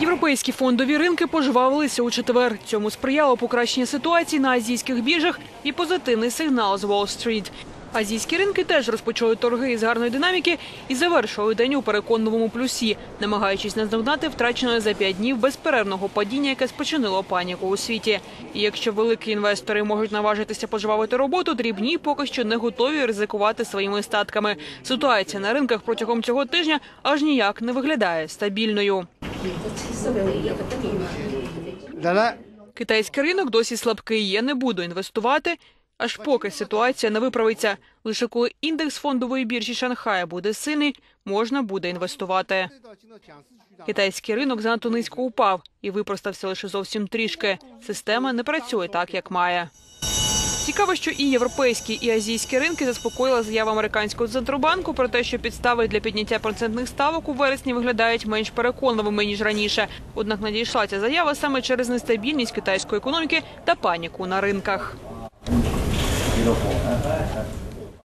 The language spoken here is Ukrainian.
Європейські фондові ринки пожвавилися у четвер. Цьому сприяло покращення ситуації на азійських біржах і позитивний сигнал з Уолл-стріт. Азійські ринки теж розпочали торги із гарної динаміки і завершили день у переконливому плюсі, намагаючись наздогнати втрачене за п'ять днів безперервного падіння, яке спочинило паніку у світі. І якщо великі інвестори можуть наважитися пожвавити роботу, дрібні поки що не готові ризикувати своїми статками. Ситуація на ринках протягом цього тижня аж ніяк не виглядає стабільною. Китайський ринок досі слабкий. Я не буду інвестувати, аж поки ситуація не виправиться. Лише коли індекс фондової біржі Шанхая буде сильний, можна буде інвестувати. Китайський ринок занадто низько упав і випростався лише зовсім трішки. Система не працює так, як має. Цікаво, що і європейські, і азійські ринки заспокоїла заява американського центробанку про те, що підстави для підняття процентних ставок у вересні виглядають менш переконливими ніж раніше. Однак надійшла ця заява саме через нестабільність китайської економіки та паніку на ринках.